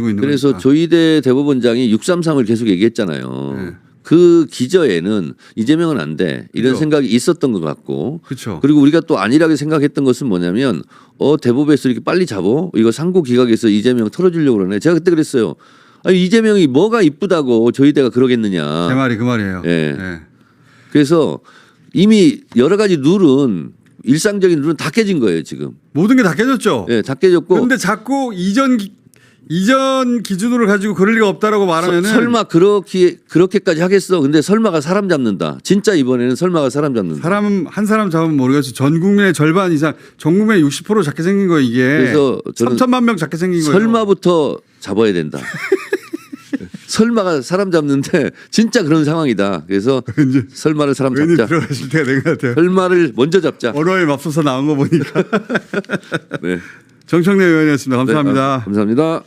그래서 거니까. 조희대 대법원장이 633을 계속 얘기했잖아요. 네. 그 기저에는 이재명은 안 돼. 이런 그죠. 생각이 있었던 것 같고. 그렇죠. 그리고 우리가 또 안일하게 생각했던 것은 뭐냐면 어 대법에서 이렇게 빨리 잡어 이거 상고 기각해서 이재명 털어주려고 그러네. 제가 그때 그랬어요. 아니 이재명이 뭐가 이쁘다고 조희대가 그러겠느냐. 제 말이 그 말이에요. 예. 예. 그래서 이미 여러 가지 룰은 일상적인 룰은 다 깨진 거예요 지금. 모든 게 다 깨졌죠. 예, 다 깨졌고 그런데 자꾸 이전 기, 이전 기준으로 가지고 그럴 리가 없다라고 말하면은 서- 설마 그렇게 그렇게까지 하겠어? 근데 설마가 사람 잡는다. 진짜 이번에는 설마가 사람 잡는다. 사람 한 사람 잡으면 모르겠어. 전 국민의 절반 이상, 전 국민의 60% 작게 생긴 거예요 이게. 그래서 저는 3천만 명 작게 생긴 거예요. 설마부터 잡아야 된다. 설마가 사람 잡는데 진짜 그런 상황이다. 그래서 왠지 설마를 사람 왠지 잡자. 들어가실 때가 된 것 같아요. 설마를 먼저 잡자. 언어에 맙소사 나온 거 보니까. 네. 정청래 의원이었습니다. 네, 감사합니다. 아, 감사합니다.